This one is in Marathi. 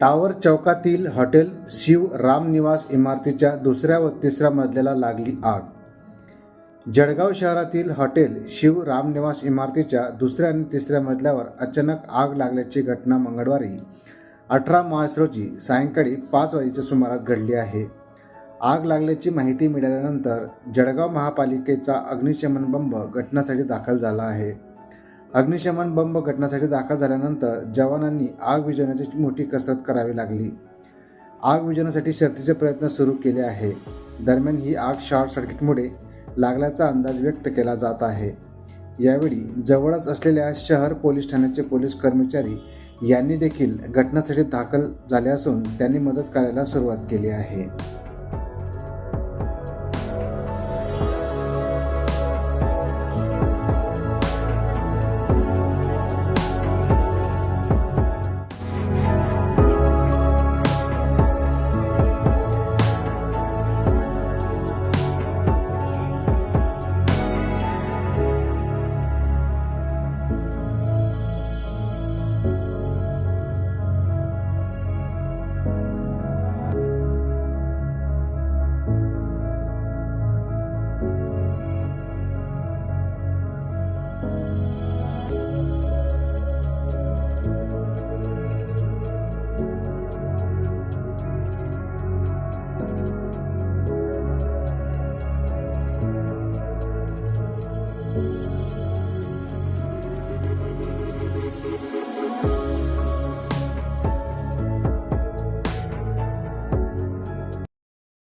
टावर चौकातील हॉटेल शिव रामनिवास इमारतीच्या दुसऱ्या व तिसऱ्या मजल्याला लागली आग. जळगाव शहरातील हॉटेल शिव रामनिवास इमारतीच्या दुसऱ्या आणि तिसऱ्या मजल्यावर अचानक आग लागल्याची घटना मंगळवारी अठरा मार्च रोजी सायंकाळी पाच वाजेच्या सुमारास घडली आहे. आग लागल्याची माहिती मिळाल्यानंतर जळगाव महापालिकेचा अग्निशमन बंब घटनास्थळी दाखल झाला आहे. अग्निशमन बंब घटनासाठी दाखल झाल्यानंतर जवानांनी आग विझवण्याची मोठी कसरत करावी लागली. आग विझवण्यासाठी शर्तीचे प्रयत्न सुरू केले आहे. दरम्यान ही आग शॉर्ट सर्किटमुळे लागल्याचा अंदाज व्यक्त केला जात आहे. यावेळी जवळच असलेल्या शहर पोलीस ठाण्याचे पोलीस कर्मचारी यांनी देखील घटनास्थळी दाखल झाले असून त्यांनी मदत करायला सुरुवात केली आहे.